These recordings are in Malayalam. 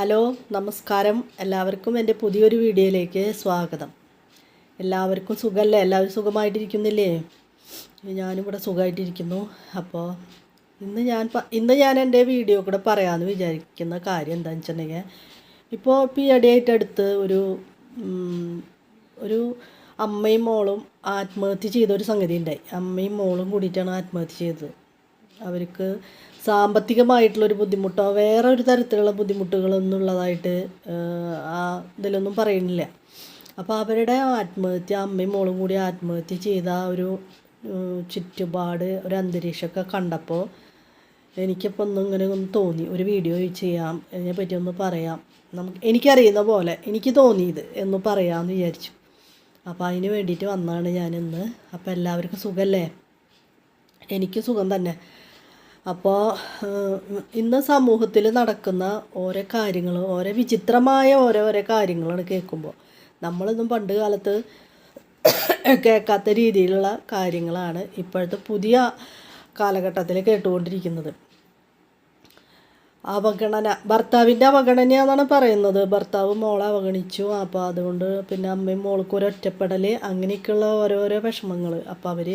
ഹലോ നമസ്കാരം. എല്ലാവർക്കും എന്റെ പുതിയൊരു വീഡിയോയിലേക്ക് സ്വാഗതം. എല്ലാവർക്കും സുഖമല്ലേ? എല്ലാവരും സുഖമായിട്ടിരിക്കുന്നില്ലേ? ഞാനിവിടെ സുഖമായിട്ടിരിക്കുന്നു. അപ്പോൾ ഇന്ന് ഞാൻ ഇന്ന് ഞാൻ എന്റെ വീഡിയോ കൂടെ പറയാമെന്ന് വിചാരിക്കുന്ന കാര്യം എന്താണെന്ന് വെച്ചിട്ടുണ്ടെങ്കിൽ ഇപ്പോൾ ഈ ഇടയായിട്ട് അടുത്ത് ഒരു ഒരു അമ്മയും മോളും ആത്മഹത്യ ചെയ്ത ഒരു സംഗതി ഉണ്ടായി അമ്മയും മോളും കൂടിയിട്ടാണ് ആത്മഹത്യ ചെയ്തത്. അവർക്ക് സാമ്പത്തികമായിട്ടുള്ളൊരു ബുദ്ധിമുട്ടോ വേറെ ഒരു തരത്തിലുള്ള ബുദ്ധിമുട്ടുകളൊന്നും ഉള്ളതായിട്ട് ആ ഇതിലൊന്നും പറയുന്നില്ല. അപ്പോൾ അവരുടെ ആത്മഹത്യ അമ്മയും മോളും കൂടി ആത്മഹത്യ ചെയ്ത ഒരു ചുറ്റുപാട് ഒരു അന്തരീക്ഷമൊക്കെ കണ്ടപ്പോൾ എനിക്കിപ്പോൾ ഒന്നും ഇങ്ങനെ ഒന്ന് തോന്നി. ഒരു വീഡിയോ ചെയ്യാം ഇതിനെപ്പറ്റി ഒന്ന് പറയാം. നമുക്ക് എനിക്കറിയുന്ന പോലെ എനിക്ക് തോന്നിയത് എന്ന് പറയാമെന്ന് വിചാരിച്ചു. അപ്പോൾ അതിന് വേണ്ടിയിട്ട് വന്നാണ് ഞാനിന്ന്. അപ്പോൾ എല്ലാവർക്കും സുഖമല്ലേ എനിക്ക് സുഖം തന്നെ. അപ്പോൾ ഇന്ന് സമൂഹത്തിൽ നടക്കുന്ന ഓരോ കാര്യങ്ങൾ ഓരോ വിചിത്രമായ ഓരോ ഓരോ കാര്യങ്ങളാണ് കേൾക്കുമ്പോൾ. നമ്മളിന്നും പണ്ട് കാലത്ത് കേൾക്കാത്ത രീതിയിലുള്ള കാര്യങ്ങളാണ് ഇപ്പോഴത്തെ പുതിയ കാലഘട്ടത്തിൽ കേട്ടുകൊണ്ടിരിക്കുന്നത്. അവഗണന ഭർത്താവിന്റെ അവഗണനയാണെന്നാണ് പറയുന്നത്. ഭർത്താവ് മോളെ അവഗണിച്ചു. അപ്പോൾ അതുകൊണ്ട് പിന്നെ അമ്മയും മോൾക്കും ഒരു ഒറ്റപ്പെടൽ അങ്ങനെയൊക്കെയുള്ള ഓരോരോ വിഷമങ്ങൾ അപ്പോൾ അവർ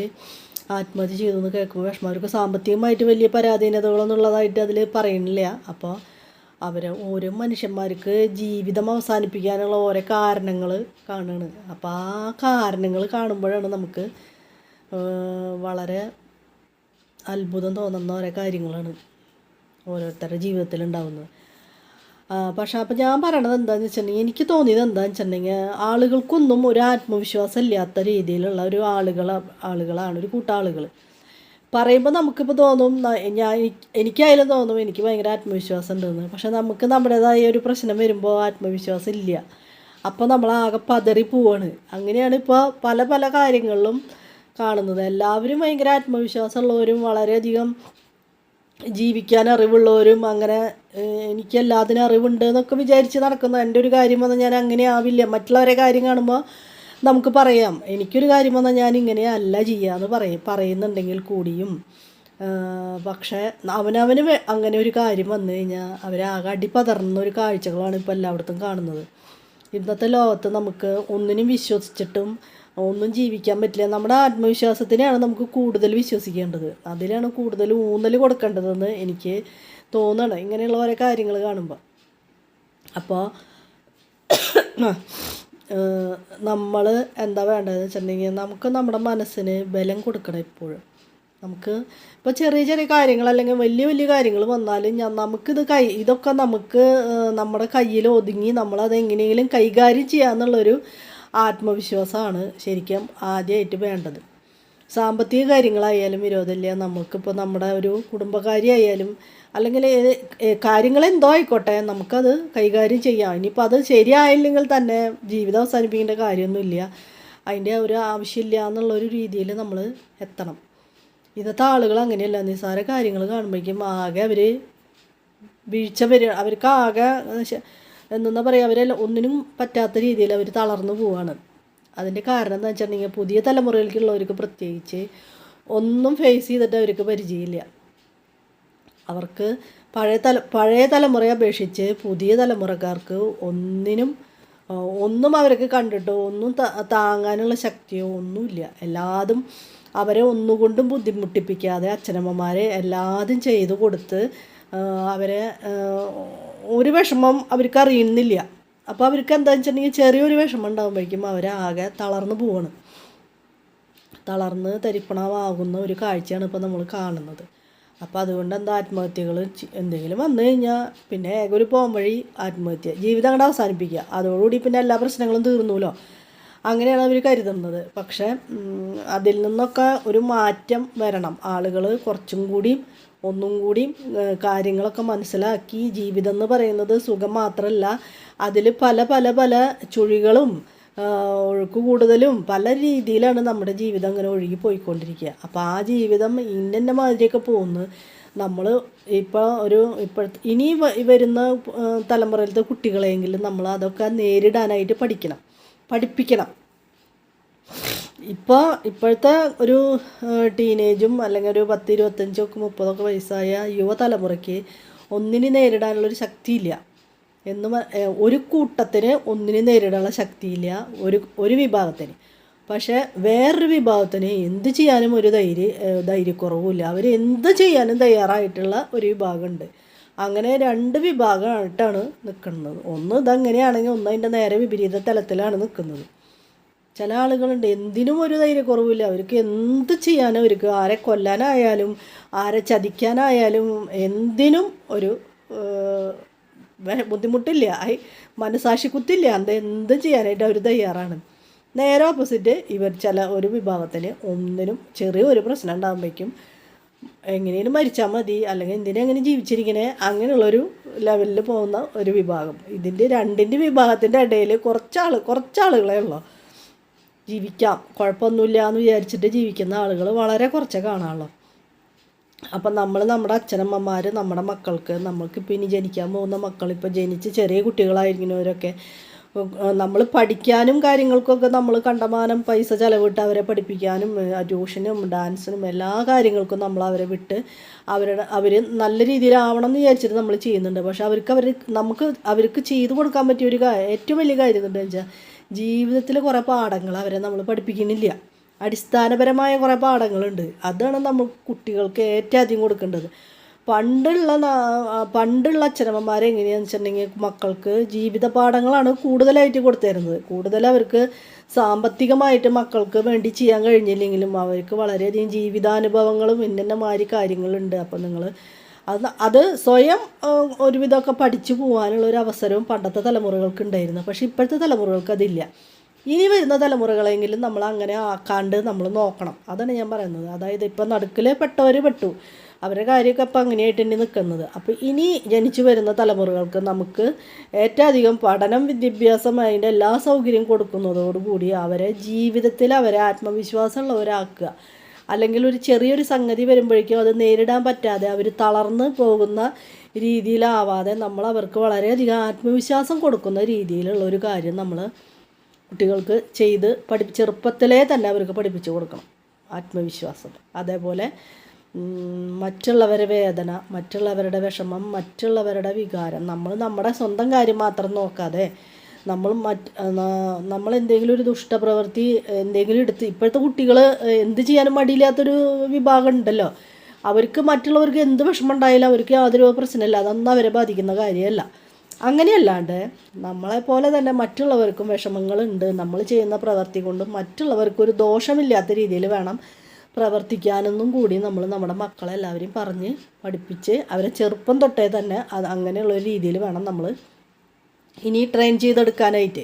ആത്മഹത്യ ചെയ്തു എന്ന് കേൾക്കുമ്പോൾ വിഷമം അവർക്ക് സാമ്പത്തികമായിട്ട് വലിയ പരാധീനതകളൊന്നുള്ളതായിട്ട് അതിൽ പറയുന്നില്ല. അപ്പോൾ അവർ ഓരോ മനുഷ്യന്മാർക്ക് ജീവിതം അവസാനിപ്പിക്കാനുള്ള ഓരോ കാരണങ്ങൾ കാണുകയാണ് അപ്പോൾ ആ കാരണങ്ങൾ കാണുമ്പോഴാണ് നമുക്ക് വളരെ അത്ഭുതം തോന്നുന്ന ഓരോ കാര്യങ്ങളാണ് ഓരോരുത്തരുടെ ജീവിതത്തിൽ ഉണ്ടാവുന്നത് പക്ഷേ അപ്പോൾ ഞാൻ പറയണത് എന്താണെന്ന് വെച്ചിട്ടുണ്ടെങ്കിൽ എനിക്ക് തോന്നിയത് എന്താണെന്ന് വെച്ചിട്ടുണ്ടെങ്കിൽ ആളുകൾക്കൊന്നും ഒരു ആത്മവിശ്വാസം ഇല്ലാത്ത രീതിയിലുള്ള ഒരു ആളുകൾ ആളുകളാണ് ഒരു കൂട്ടാളുകൾ പറയുമ്പോൾ നമുക്കിപ്പോൾ തോന്നും ഞാൻ എനിക്ക് എനിക്കായാലും തോന്നും എനിക്ക് ഭയങ്കര ആത്മവിശ്വാസം ഉണ്ടെന്ന്. പക്ഷെ നമുക്ക് നമ്മുടേതായ ഒരു പ്രശ്നം വരുമ്പോൾ ആത്മവിശ്വാസം ഇല്ല. അപ്പോൾ നമ്മളാകെ പതറി പോവാണ്. അങ്ങനെയാണ് ഇപ്പോൾ പല പല കാര്യങ്ങളിലും കാണുന്നത്. എല്ലാവരും ഭയങ്കര ആത്മവിശ്വാസമുള്ളവരും വളരെയധികം ജീവിക്കാൻ അറിവുള്ളവരും അങ്ങനെ എനിക്കെല്ലാത്തിനും അറിവുണ്ട് എന്നൊക്കെ വിചാരിച്ച് നടക്കുന്ന. എന്റെ ഒരു കാര്യം വന്നാൽ ഞാൻ അങ്ങനെ ആവില്ല. മറ്റുള്ളവരെ കാര്യം കാണുമ്പോൾ നമുക്ക് പറയാം. എനിക്കൊരു കാര്യം വന്നാൽ ഞാൻ ഇങ്ങനെ അല്ല ചെയ്യാന്ന് പറയും പറയുന്നുണ്ടെങ്കിൽ കൂടിയും. പക്ഷേ അവനവന് അങ്ങനെ ഒരു കാര്യം വന്നു കഴിഞ്ഞാൽ അവരാകെ അടിപതർന്ന ഒരു കാഴ്ചകളാണ് ഇപ്പോൾ എല്ലായിടത്തും കാണുന്നത്. ഇന്നത്തെ ലോകത്ത് നമുക്ക് ഒന്നിനും വിശ്വസിച്ചിട്ടും ഒന്നും ജീവിക്കാൻ പറ്റില്ല. നമ്മുടെ ആത്മവിശ്വാസത്തിനെയാണ് നമുക്ക് കൂടുതൽ വിശ്വസിക്കേണ്ടത്. അതിലാണ് കൂടുതൽ ഊന്നൽ കൊടുക്കേണ്ടതെന്ന് എനിക്ക് തോന്നണം. ഇങ്ങനെയുള്ള ഓരോ കാര്യങ്ങൾ കാണുമ്പോൾ അപ്പോൾ നമ്മൾ എന്താ വേണ്ടതെന്ന് വെച്ചിട്ടുണ്ടെങ്കിൽ നമുക്ക് നമ്മുടെ മനസ്സിന് ബലം കൊടുക്കണം എപ്പോഴും. നമുക്ക് ഇപ്പോൾ ചെറിയ ചെറിയ കാര്യങ്ങൾ അല്ലെങ്കിൽ വലിയ വലിയ കാര്യങ്ങൾ വന്നാലും ഞാൻ നമുക്കിത് കൈ ഇതൊക്കെ നമുക്ക് നമ്മുടെ കയ്യിൽ ഒതുങ്ങി നമ്മളത് എങ്ങനെയെങ്കിലും കൈകാര്യം ചെയ്യാന്നുള്ളൊരു ആത്മവിശ്വാസമാണ് ശരിക്കും ആദ്യമായിട്ട് വേണ്ടത്. സാമ്പത്തിക കാര്യങ്ങളായാലും വിരോധമില്ല. നമുക്കിപ്പോൾ നമ്മുടെ ഒരു കുടുംബകാര്യമായാലും അല്ലെങ്കിൽ കാര്യങ്ങൾ എന്തോ ആയിക്കോട്ടെ നമുക്കത് കൈകാര്യം ചെയ്യാം. ഇനിയിപ്പോൾ അത് ശരിയായില്ലെങ്കിൽ തന്നെ ജീവിതം അവസാനിപ്പിക്കേണ്ട കാര്യമൊന്നുമില്ല. അതിന്റെ ഒരു ആവശ്യമില്ല എന്നുള്ളൊരു രീതിയിൽ നമ്മൾ എത്തണം. ഇന്നത്തെ ആളുകൾ അങ്ങനെയല്ല. നിസ്സാര കാര്യങ്ങൾ കാണുമ്പോഴേക്കും ആകെ അവർ വീഴ്ച വരിക. അവർക്ക് ആകെ എന്താ പറയുക അവരെല്ലാം ഒന്നിനും പറ്റാത്ത രീതിയിൽ അവർ തളർന്നു പോവാണ്. അതിന്റെ കാരണം എന്താ വെച്ചിട്ടുണ്ടെങ്കിൽ പുതിയ തലമുറയിലേക്കുള്ളവർക്ക് പ്രത്യേകിച്ച് ഒന്നും ഫേസ് ചെയ്തിട്ട് അവർക്ക് പരിചയമില്ല. അവർക്ക് പഴയ തല പഴയ തലമുറയെ അപേക്ഷിച്ച് പുതിയ തലമുറക്കാർക്ക് ഒന്നിനും ഒന്നും അവർക്ക് കണ്ടിട്ടോ ഒന്നും താങ്ങാനുള്ള ശക്തിയോ ഒന്നുമില്ല. എല്ലാതും അവരെ ഒന്നുകൊണ്ടും ബുദ്ധിമുട്ടിപ്പിക്കാതെ അച്ഛനമ്മമാരെ എല്ലാതും ചെയ്തു കൊടുത്ത് അവരെ ഒരു വിഷമം അവർക്ക് അറിയുന്നില്ല അപ്പോൾ അവർക്ക് എന്താണെന്ന് വെച്ചിട്ടുണ്ടെങ്കിൽ ചെറിയൊരു വിഷമം ഉണ്ടാകുമ്പോഴേക്കും അവരാകെ തളർന്നു പോവാണ്. തളർന്ന് തരിപ്പണമാകുന്ന ഒരു കാഴ്ചയാണ് ഇപ്പോൾ നമ്മൾ കാണുന്നത്. അപ്പോൾ അതുകൊണ്ട് എന്താ ആത്മഹത്യകൾ എന്തെങ്കിലും വന്നു കഴിഞ്ഞാൽ പിന്നെ ഏക ഒരു പോകാൻ വഴി ആത്മഹത്യ. ജീവിതം അങ്ങോട്ട് അവസാനിപ്പിക്കുക. അതോടുകൂടി പിന്നെ എല്ലാ പ്രശ്നങ്ങളും തീർന്നുല്ലോ അങ്ങനെയാണ് അവർ കരുതുന്നത്. പക്ഷേ അതിൽ നിന്നൊക്കെ ഒരു മാറ്റം വരണം. ആളുകൾ കുറച്ചും കൂടി ഒന്നും കൂടി കാര്യങ്ങളൊക്കെ മനസ്സിലാക്കി ജീവിതം എന്ന് പറയുന്നത് സുഖം മാത്രമല്ല അതിൽ പല പല പല ചുഴികളും ഒഴുക്ക് കൂടുതലും പല രീതിയിലാണ് നമ്മുടെ ജീവിതം അങ്ങനെ ഒഴുകി പോയിക്കൊണ്ടിരിക്കുക. അപ്പോൾ ആ ജീവിതം ഇന്നെ മാതിരിയൊക്കെ പോകുന്നു നമ്മൾ ഇപ്പോൾ ഒരു ഇപ്പോഴത്തെ ഇനി വരുന്ന തലമുറയിലത്തെ കുട്ടികളെയെങ്കിലും നമ്മൾ അതൊക്കെ നേരിടാനായിട്ട് പഠിക്കണം. പഠിപ്പിക്കണം. ഇപ്പോൾ ഇപ്പോഴത്തെ ഒരു ടീനേജും അല്ലെങ്കിൽ ഒരു പത്ത് ഇരുപത്തഞ്ചൊക്കെ മുപ്പതൊക്കെ വയസ്സായ യുവതലമുറയ്ക്ക് ഒന്നിനെ നേരിടാനുള്ളൊരു ശക്തിയില്ല. എന്ന് ഒരു കൂട്ടത്തിന് ഒന്നിനെ നേരിടാനുള്ള ശക്തിയില്ല ഒരു ഒരു വിഭാഗത്തിന്. പക്ഷേ വേറൊരു വിഭാഗത്തിന് എന്ത് ചെയ്യാനും ഒരു ധൈര്യ ധൈര്യക്കുറവുമില്ല. അവർ എന്ത് ചെയ്യാനും തയ്യാറായിട്ടുള്ള ഒരു വിഭാഗമുണ്ട്. അങ്ങനെ രണ്ട് വിഭാഗമായിട്ടാണ് നിൽക്കുന്നത്. ഒന്ന് ഇതങ്ങനെയാണെങ്കിൽ ഒന്ന് അതിന്റെ നേരെ വിപരീത തലത്തിലാണ് നിൽക്കുന്നത്. ചില ആളുകളുണ്ട് എന്തിനും ഒരു ധൈര്യക്കുറവില്ല അവർക്ക് എന്ത് ചെയ്യാനും അവർക്ക് ആരെ കൊല്ലാനായാലും ആരെ ചതിക്കാനായാലും എന്തിനും ഒരു ബുദ്ധിമുട്ടില്ല. മനസാക്ഷി കുത്തില്ല. അത് എന്ത് ചെയ്യാനായിട്ട് അവർ തയ്യാറാണ്. നേരെ ഓപ്പോസിറ്റ് ഇവർ ചില ഒരു വിഭാഗത്തിന് ഒന്നിനും ചെറിയൊരു പ്രശ്നം ഉണ്ടാകുമ്പോഴേക്കും എങ്ങനെയും മരിച്ചാൽ മതി അല്ലെങ്കിൽ എന്തിനാ എങ്ങനെ ജീവിച്ചിരിക്കണേ? അങ്ങനെയുള്ളൊരു ലെവലിൽ പോകുന്ന ഒരു വിഭാഗം. ഇതിന്റെ രണ്ടിന്റെ വിഭാഗത്തിന്റെ ഇടയിൽ കുറച്ചാൾ കുറച്ചാളുകളേ ഉള്ളൂ. ജീവിക്കാം. കുഴപ്പമൊന്നുമില്ല എന്ന് വിചാരിച്ചിട്ട് ജീവിക്കുന്ന ആളുകൾ വളരെ കുറച്ചേ കാണാനുള്ളൂ. അപ്പം നമ്മൾ നമ്മുടെ അച്ഛനമ്മമാർ നമ്മുടെ മക്കൾക്ക് നമ്മൾക്കിപ്പോൾ ഇനി ജനിക്കാൻ പോകുന്ന മക്കൾ ഇപ്പോൾ ജനിച്ച് ചെറിയ കുട്ടികളായിരിക്കുന്നവരൊക്കെ നമ്മൾ പഠിക്കാനും കാര്യങ്ങൾക്കൊക്കെ നമ്മൾ കണ്ടമാനം പൈസ ചിലവിട്ട് അവരെ പഠിപ്പിക്കാനും ട്യൂഷനും ഡാൻസിനും എല്ലാ കാര്യങ്ങൾക്കും നമ്മൾ അവരെ വിട്ട് അവരുടെ അവർ നല്ല രീതിയിലാവണം എന്ന് വിചാരിച്ചിട്ട് നമ്മൾ ചെയ്യുന്നുണ്ട്. പക്ഷെ അവർക്ക് അവർ നമുക്ക് അവർക്ക് ചെയ്തു കൊടുക്കാൻ പറ്റിയ ഒരു ഏറ്റവും വലിയ കാര്യം എന്താണെന്ന് വെച്ചാൽ ജീവിതത്തിൽ കുറേ പാഠങ്ങൾ അവരെ നമ്മൾ പഠിപ്പിക്കുന്നില്ല. അടിസ്ഥാനപരമായ കുറേ പാഠങ്ങളുണ്ട്. അതാണ് നമ്മൾ കുട്ടികൾക്ക് ഏറ്റവും അധികം കൊടുക്കേണ്ടത്. പണ്ടുള്ള പണ്ടുള്ള അച്ഛനമ്മമാർ എങ്ങനെയാണെന്ന് വെച്ചിട്ടുണ്ടെങ്കിൽ മക്കൾക്ക് ജീവിത പാഠങ്ങളാണ് കൂടുതലായിട്ട് കൊടുത്തിരുന്നത്. കൂടുതൽ അവർക്ക് സാമ്പത്തികമായിട്ട് മക്കൾക്ക് വേണ്ടി ചെയ്യാൻ കഴിഞ്ഞില്ലെങ്കിലും അവർക്ക് വളരെയധികം ജീവിതാനുഭവങ്ങളും ഇന്നമാതിരി കാര്യങ്ങളുണ്ട്. അപ്പോൾ നിങ്ങൾ അത് അത് സ്വയം ഒരുവിധമൊക്കെ പഠിച്ചു പോകാനുള്ള ഒരു അവസരവും പണ്ടത്തെ തലമുറകൾക്ക് ഉണ്ടായിരുന്നു. പക്ഷേ ഇപ്പോഴത്തെ തലമുറകൾക്ക് അതില്ല. ഇനി വരുന്ന തലമുറകളെങ്കിലും നമ്മൾ അങ്ങനെ ആക്കാണ്ട് നമ്മൾ നോക്കണം. അതാണ് ഞാൻ പറയുന്നത്. അതായത് ഇപ്പം നടുക്കിൽ പെട്ടവർ പെട്ടു. അവരുടെ കാര്യമൊക്കെ ഇപ്പം അങ്ങനെയായിട്ട് തന്നെ നിൽക്കുന്നത്. അപ്പോൾ ഇനി ജനിച്ചു വരുന്ന തലമുറകൾക്ക് നമുക്ക് ഏറ്റവും അധികം പഠനം വിദ്യാഭ്യാസം അതിന്റെ എല്ലാ സൗകര്യം കൊടുക്കുന്നതോടുകൂടി അവരെ ജീവിതത്തിൽ അവരെ ആത്മവിശ്വാസമുള്ളവരാക്കുക. അല്ലെങ്കിൽ ഒരു ചെറിയൊരു സംഗതി വരുമ്പോഴേക്കും അത് നേരിടാൻ പറ്റാതെ അവർ തളർന്ന് പോകുന്ന രീതിയിലാവാതെ നമ്മൾ അവർക്ക് വളരെയധികം ആത്മവിശ്വാസം കൊടുക്കുന്ന രീതിയിലുള്ള ഒരു കാര്യം നമ്മൾ കുട്ടികൾക്ക് ചെയ്ത് പഠി ചെറുപ്പത്തിലേ തന്നെ അവർക്ക് പഠിപ്പിച്ചു കൊടുക്കണം. ആത്മവിശ്വാസം. അതേപോലെ മറ്റുള്ളവരുടെ വേദന മറ്റുള്ളവരുടെ വിഷമം മറ്റുള്ളവരുടെ വികാരം. നമ്മൾ നമ്മുടെ സ്വന്തം കാര്യം മാത്രം നോക്കാതെ നമ്മൾ മറ്റ് നമ്മൾ എന്തെങ്കിലും ഒരു ദുഷ്ടപ്രവൃത്തി എന്തെങ്കിലും എടുത്ത് ഇപ്പോഴത്തെ കുട്ടികൾ എന്ത് ചെയ്യാനും മടിയില്ലാത്തൊരു വിഭാഗം ഉണ്ടല്ലോ. അവർക്ക് മറ്റുള്ളവർക്ക് എന്ത് വിഷമം ഉണ്ടായാലും അവർക്ക് യാതൊരു പ്രശ്നമില്ല. അതൊന്നും അവരെ ബാധിക്കുന്ന കാര്യമല്ല. അങ്ങനെയല്ലാണ്ട് നമ്മളെപ്പോലെ തന്നെ മറ്റുള്ളവർക്കും വിഷമങ്ങളുണ്ട്. നമ്മൾ ചെയ്യുന്ന പ്രവൃത്തി കൊണ്ട് മറ്റുള്ളവർക്കൊരു ദോഷമില്ലാത്ത രീതിയിൽ വേണം പ്രവർത്തിക്കാനൊന്നും കൂടി നമ്മൾ നമ്മുടെ മക്കളെല്ലാവരെയും പറഞ്ഞ് പഠിപ്പിച്ച് അവരെ ചെറുപ്പം തൊട്ടേ തന്നെ അത് അങ്ങനെയുള്ള ഒരു രീതിയിൽ വേണം നമ്മൾ ഇനി ട്രെയിൻ ചെയ്തെടുക്കാനായിട്ട്.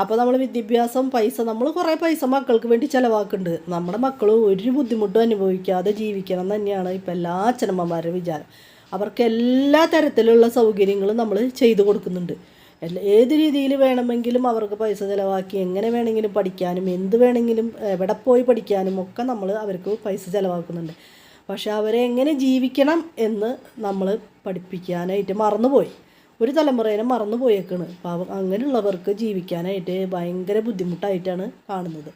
അപ്പോൾ നമ്മൾ വിദ്യാഭ്യാസം പൈസ നമ്മൾ കുറേ പൈസ മക്കൾക്ക് വേണ്ടി ചിലവാക്കുന്നുണ്ട്. നമ്മുടെ മക്കൾ ഒരു ബുദ്ധിമുട്ടും അനുഭവിക്കാതെ ജീവിക്കണം തന്നെയാണ് ഇപ്പോൾ എല്ലാ അച്ഛനമ്മമാരുടെ വിചാരം. അവർക്ക് എല്ലാ തരത്തിലുള്ള സൗകര്യങ്ങളും നമ്മൾ ചെയ്തു കൊടുക്കുന്നുണ്ട്. ഏത് രീതിയിൽ വേണമെങ്കിലും അവർക്ക് പൈസ ചിലവാക്കി എങ്ങനെ വേണമെങ്കിലും പഠിക്കാനും എന്ത് വേണമെങ്കിലും എവിടെ പോയി പഠിക്കാനും ഒക്കെ നമ്മൾ അവർക്ക് പൈസ ചിലവാക്കുന്നുണ്ട്. പക്ഷെ അവരെ എങ്ങനെ ജീവിക്കണം എന്ന് നമ്മൾ പഠിപ്പിക്കാനായിട്ട് മറന്നുപോയി. ഒരു തലമുറേനെ മറന്നു പോയേക്കാണ് അങ്ങനെയുള്ളവർക്ക് ജീവിക്കാനായിട്ട് ഭയങ്കര ബുദ്ധിമുട്ടായിട്ടാണ് കാണുന്നത്.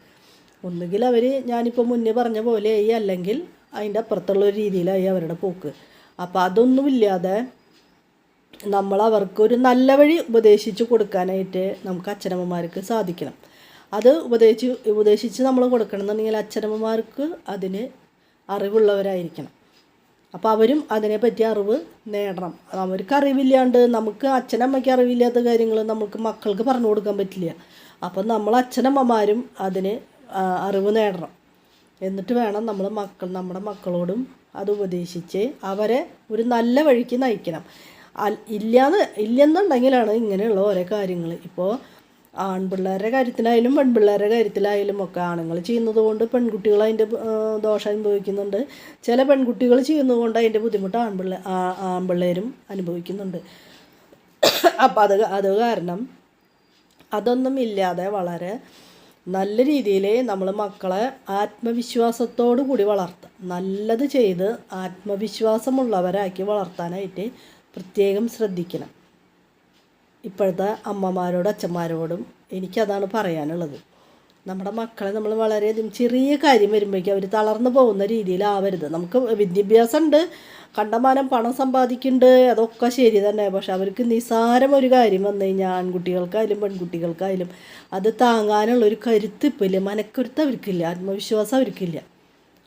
ഒന്നുകിൽ അവർ ഞാനിപ്പോൾ മുന്നേ പറഞ്ഞ പോലെയായി അല്ലെങ്കിൽ അതിന്റെ അപ്പുറത്തുള്ള ഒരു രീതിയിലായി അവരുടെ പോക്ക്. അപ്പോൾ അതൊന്നുമില്ലാതെ നമ്മൾ അവർക്ക് ഒരു നല്ല വഴി ഉപദേശിച്ച് കൊടുക്കാനായിട്ട് നമുക്ക് അച്ഛനമ്മമാർക്ക് സാധിക്കണം. അത് ഉപദേശിച്ച് ഉപദേശിച്ച് നമ്മൾ കൊടുക്കണം എന്നുണ്ടെങ്കിൽ അച്ഛനമ്മമാർക്ക് അതിന് അറിവുള്ളവരായിരിക്കണം. അപ്പോൾ അവരും അതിനെപ്പറ്റി അറിവ് നേടണം. അവർക്ക് അറിവില്ലാണ്ട് നമുക്ക് അച്ഛനമ്മയ്ക്ക് അറിവില്ലാത്ത കാര്യങ്ങൾ നമുക്ക് മക്കൾക്ക് പറഞ്ഞു കൊടുക്കാൻ പറ്റില്ല. അപ്പം നമ്മൾ അച്ഛനമ്മമാരും അതിന് അറിവ് നേടണം. എന്നിട്ട് വേണം നമ്മൾ മക്കൾ നമ്മുടെ മക്കളോടും അത് ഉപദേശിച്ച് അവരെ ഒരു നല്ല വഴിക്ക് നയിക്കണം. ഇല്ലാന്ന് ഇല്ലെന്നുണ്ടെങ്കിലാണ് ഇങ്ങനെയുള്ള ഓരോ കാര്യങ്ങൾ ഇപ്പോൾ ആൺപിള്ളേരുടെ കാര്യത്തിലായാലും പെൺപിള്ളേരുടെ കാര്യത്തിലായാലും ഒക്കെ ആണുങ്ങൾ ചെയ്യുന്നത് കൊണ്ട് പെൺകുട്ടികൾ അതിന്റെ ദോഷം അനുഭവിക്കുന്നുണ്ട്. ചില പെൺകുട്ടികൾ ചെയ്യുന്നത് കൊണ്ട് അതിന്റെ ബുദ്ധിമുട്ട് ആൺപിള്ള ആൺപിള്ളേരും അനുഭവിക്കുന്നുണ്ട്. അപ്പം അത് അത് കാരണം അതൊന്നും ഇല്ലാതെ വളരെ നല്ല രീതിയിൽ നമ്മൾ മക്കളെ ആത്മവിശ്വാസത്തോടു കൂടി വളർത്തുക നല്ലത് ചെയ്ത് ആത്മവിശ്വാസമുള്ളവരാക്കി വളർത്താനായിട്ട് പ്രത്യേകം ശ്രദ്ധിക്കണം. ഇപ്പോഴത്തെ അമ്മമാരോടും അച്ഛന്മാരോടും എനിക്കതാണ് പറയാനുള്ളത്. നമ്മുടെ മക്കളെ നമ്മൾ വളരെയധികം ചെറിയ കാര്യം വരുമ്പോഴേക്കും അവർ തളർന്നു പോകുന്ന രീതിയിലാവരുത്. നമുക്ക് വിദ്യാഭ്യാസം ഉണ്ട് കണ്ടമാനം പണം സമ്പാദിക്കുന്നുണ്ട് അതൊക്കെ ശരി തന്നെ. പക്ഷെ അവർക്ക് നിസാരം ഒരു കാര്യം വന്നു കഴിഞ്ഞാൽ ആൺകുട്ടികൾക്കായാലും പെൺകുട്ടികൾക്കായാലും അത് താങ്ങാനുള്ള ഒരു കരുത്ത് ഇപ്പോൾ ഇല്ല മനക്കരുത്ത് അവർക്കില്ല ആത്മവിശ്വാസം അവർക്കില്ല.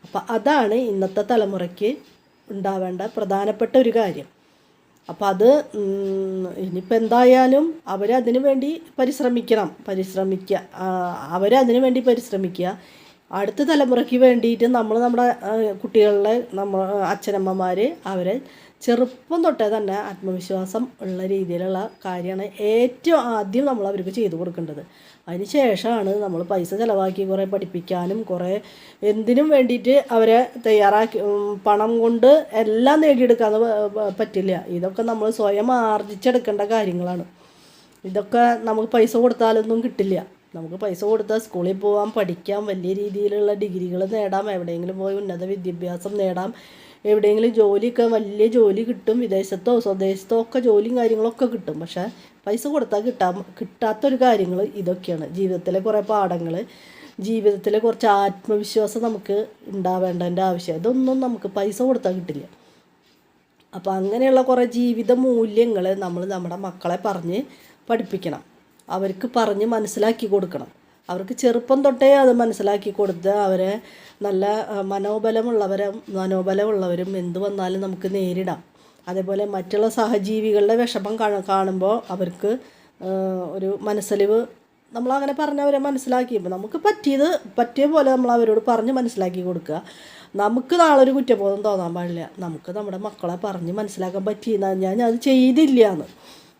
അപ്പം അതാണ് ഇന്നത്തെ തലമുറയ്ക്ക് ഉണ്ടാവേണ്ട പ്രധാനപ്പെട്ട ഒരു കാര്യം. അപ്പം അത് ഇനിയിപ്പോൾ എന്തായാലും അവരതിനു വേണ്ടി പരിശ്രമിക്കണം. പരിശ്രമിക്കുക അവരതിനു വേണ്ടി പരിശ്രമിക്കുക അടുത്ത തലമുറയ്ക്ക് വേണ്ടിയിട്ട് നമ്മൾ നമ്മുടെ കുട്ടികളെ കുട്ടികളുടെ നമ്മ അച്ഛനമ്മമാർ അവരെ ചെറുപ്പം തൊട്ടേ തന്നെ ആത്മവിശ്വാസം ഉള്ള രീതിയിലുള്ള കാര്യമാണ് ഏറ്റവും ആദ്യം നമ്മൾ അവർക്ക് ചെയ്തു കൊടുക്കേണ്ടത്. അതിന് ശേഷമാണ് നമ്മൾ പൈസ ചിലവാക്കി കുറേ പഠിപ്പിക്കാനും കുറേ എന്തിനും വേണ്ടിയിട്ട് അവരെ തയ്യാറാക്കി പണം കൊണ്ട് എല്ലാം പ- പറ്റില്ല. ഇതൊക്കെ നമ്മൾ സ്വയം ആർജിച്ചെടുക്കേണ്ട കാര്യങ്ങളാണ്. ഇതൊക്കെ നമുക്ക് പൈസ കൊടുത്താലൊന്നും കിട്ടില്ല. നമുക്ക് പൈസ കൊടുത്താൽ സ്കൂളിൽ പോകാം പഠിക്കാം വലിയ രീതിയിലുള്ള ഡിഗ്രികൾ നേടാം എവിടെയെങ്കിലും പോയി ഉന്നത വിദ്യാഭ്യാസം നേടാം എവിടെയെങ്കിലും ജോലിയൊക്കെ വലിയ ജോലി കിട്ടും വിദേശത്തോ സ്വദേശത്തോ ഒക്കെ ജോലിയും കാര്യങ്ങളൊക്കെ കിട്ടും. പക്ഷേ പൈസ കൊടുത്താൽ കിട്ടാൻ കിട്ടാത്തൊരു കാര്യങ്ങൾ ഇതൊക്കെയാണ്. ജീവിതത്തിലെ കുറേ പാഠങ്ങൾ ജീവിതത്തിലെ കുറച്ച് ആത്മവിശ്വാസം നമുക്ക് ഉണ്ടാവേണ്ടതിന്റെ ആവശ്യം. ഇതൊന്നും നമുക്ക് പൈസ കൊടുത്താൽ കിട്ടില്ല. അപ്പോൾ അങ്ങനെയുള്ള കുറേ ജീവിത മൂല്യങ്ങൾ നമ്മൾ നമ്മുടെ മക്കളെ പറഞ്ഞ് പഠിപ്പിക്കണം. അവർക്ക് പറഞ്ഞ് മനസ്സിലാക്കി കൊടുക്കണം. അവർക്ക് ചെറുപ്പം തൊട്ടേ അത് മനസ്സിലാക്കി കൊടുത്ത് അവരെ നല്ല മനോബലമുള്ളവരും മനോബലമുള്ളവരും എന്തു വന്നാലും നമുക്ക് നേരിടാം. അതേപോലെ മറ്റുള്ള സഹജീവികളുടെ വിഷമം കാണ കാണുമ്പോൾ അവർക്ക് ഒരു മനസ്സലിവ് നമ്മളങ്ങനെ പറഞ്ഞ് അവരെ മനസ്സിലാക്കിയപ്പോൾ നമുക്ക് പറ്റിയത് പറ്റിയ പോലെ നമ്മൾ അവരോട് പറഞ്ഞ് മനസ്സിലാക്കി കൊടുക്കുക. നമുക്ക് നാളൊരു കുറ്റബോധം തോന്നാൻ പാടില്ല. നമുക്ക് നമ്മുടെ മക്കളെ പറഞ്ഞ് മനസ്സിലാക്കാൻ പറ്റിയെന്ന് ഞാൻ അത് ചെയ്തില്ല എന്ന്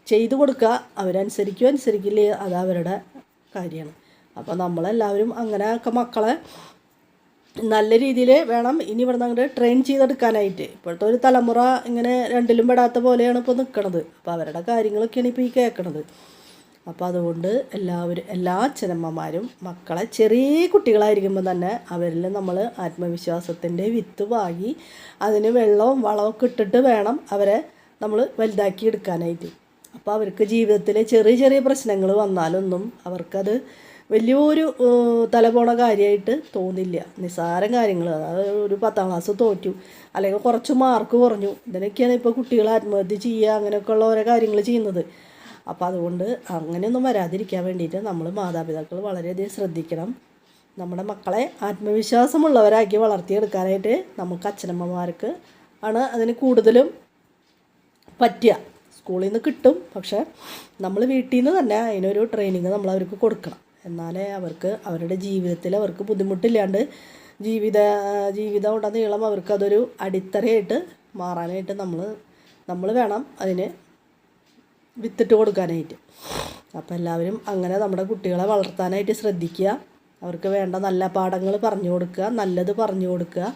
ചെയ്തു കൊടുക്കുക. അവരനുസരിക്കുകയോ അനുസരിക്കില്ലേ? അത് അവരുടെ കാര്യമാണ്. അപ്പോൾ നമ്മളെല്ലാവരും അങ്ങനെയൊക്കെ മക്കളെ നല്ല രീതിയിൽ വേണം ഇനി ഇവിടെ നിന്ന് അങ്ങോട്ട് ട്രെയിൻ ചെയ്തെടുക്കാനായിട്ട്. ഇപ്പോഴത്തെ ഒരു തലമുറ ഇങ്ങനെ രണ്ടിലും പെടാത്ത പോലെയാണ് ഇപ്പോൾ നിൽക്കുന്നത് അപ്പോൾ അവരുടെ കാര്യങ്ങളൊക്കെയാണ് ഇപ്പോൾ ഈ കേൾക്കണത് അപ്പോൾ അതുകൊണ്ട് എല്ലാവരും എല്ലാ അച്ഛനമ്മമാരും മക്കളെ ചെറിയ കുട്ടികളായിരിക്കുമ്പോൾ തന്നെ അവരിൽ നമ്മൾ ആത്മവിശ്വാസത്തിന്റെ വിത്ത് വാങ്ങി അതിന് വെള്ളവും വളവും ഇട്ടിട്ട് വേണം അവരെ നമ്മൾ വലുതാക്കി എടുക്കാനായിട്ട്. അപ്പോൾ അവർക്ക് ജീവിതത്തിലെ ചെറിയ ചെറിയ പ്രശ്നങ്ങൾ വന്നാലൊന്നും അവർക്കത് വലിയൊരു തലപോണ കാര്യമായിട്ട് തോന്നില്ല. നിസ്സാരം കാര്യങ്ങൾ അതായത് ഒരു പത്താം ക്ലാസ് തോറ്റു. അല്ലെങ്കിൽ കുറച്ച് മാർക്ക് കുറഞ്ഞു. ഇതിനൊക്കെയാണ് ഇപ്പോൾ കുട്ടികൾ ആത്മഹത്യ ചെയ്യുക അങ്ങനെയൊക്കെയുള്ള ഓരോ കാര്യങ്ങൾ ചെയ്യുന്നത്. അപ്പോൾ അതുകൊണ്ട് അങ്ങനെയൊന്നും വരാതിരിക്കാൻ വേണ്ടിയിട്ട് നമ്മൾ മാതാപിതാക്കൾ വളരെയധികം ശ്രദ്ധിക്കണം. നമ്മുടെ മക്കളെ ആത്മവിശ്വാസമുള്ളവരാക്കി വളർത്തിയെടുക്കാനായിട്ട് നമുക്ക് അച്ഛനമ്മമാർക്ക് ആണ് അതിന് കൂടുതലും പറ്റുക. സ്കൂളിൽ നിന്ന് കിട്ടും. പക്ഷേ നമ്മൾ വീട്ടിൽ നിന്ന് തന്നെ അതിനൊരു ട്രെയിനിങ് നമ്മൾ അവർക്ക് കൊടുക്കണം. എന്നാലേ അവർക്ക് അവരുടെ ജീവിതത്തിൽ അവർക്ക് ബുദ്ധിമുട്ടില്ലാണ്ട് ജീവിത ജീവിതം ഉടനീളം അവർക്കതൊരു അടിത്തറയായിട്ട് മാറാനായിട്ട് നമ്മൾ നമ്മൾ വേണം അതിന് വിത്തിട്ട് കൊടുക്കാനായിട്ട്. അപ്പോൾ എല്ലാവരും അങ്ങനെ നമ്മുടെ കുട്ടികളെ വളർത്താനായിട്ട് ശ്രദ്ധിക്കുക. അവർക്ക് വേണ്ട നല്ല പാഠങ്ങൾ പറഞ്ഞു കൊടുക്കുക നല്ലത് പറഞ്ഞു കൊടുക്കുക.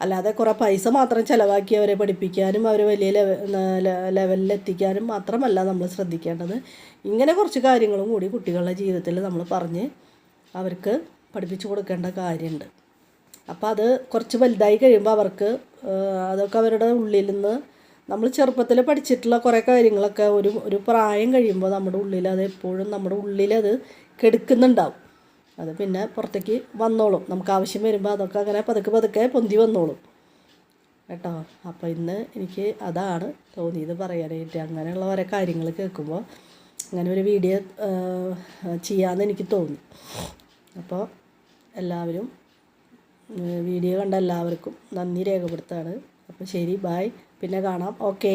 അല്ലാതെ കുറേ പൈസ മാത്രം ചിലവാക്കി അവരെ പഠിപ്പിക്കാനും അവരെ വലിയ ലെവ ലെവലിൽ എത്തിക്കാനും മാത്രമല്ല നമ്മൾ ശ്രദ്ധിക്കേണ്ടത്. ഇങ്ങനെ കുറച്ച് കാര്യങ്ങളും കൂടി കുട്ടികളുടെ ജീവിതത്തിൽ നമ്മൾ പറഞ്ഞ് അവർക്ക് പഠിപ്പിച്ചു കൊടുക്കേണ്ട കാര്യമുണ്ട് അപ്പോൾ അത് കുറച്ച് വലുതായി കഴിയുമ്പോൾ അവർക്ക് അതൊക്കെ അവരുടെ ഉള്ളിൽ നിന്ന് നമ്മൾ ചെറുപ്പത്തിൽ പഠിച്ചിട്ടുള്ള കുറേ കാര്യങ്ങളൊക്കെ ഒരു ഒരു പ്രായം കഴിയുമ്പോൾ നമ്മുടെ ഉള്ളിൽ അത് എപ്പോഴും നമ്മുടെ ഉള്ളിൽ അത് കെടുക്കുന്നുണ്ടാവും. അത് പിന്നെ പുറത്തേക്ക് വന്നോളും. നമുക്ക് ആവശ്യം വരുമ്പോൾ അതൊക്കെ അങ്ങനെ പതുക്കെ പതുക്കെ പൊന്തി വന്നോളും. കേട്ടോ? അപ്പോൾ ഇന്ന് എനിക്ക് അതാണ് തോന്നിയത് പറയാനായിട്ട്. അങ്ങനെയുള്ള ഓരോ കാര്യങ്ങൾ കേൾക്കുമ്പോൾ അങ്ങനെ ഒരു വീഡിയോ ചെയ്യാമെന്ന് എനിക്ക് തോന്നി. അപ്പോൾ എല്ലാവരും വീഡിയോ കണ്ട എല്ലാവർക്കും നന്ദി രേഖപ്പെടുത്താണ്. അപ്പോൾ ശരി ബായ് പിന്നെ കാണാം. ഓക്കേ.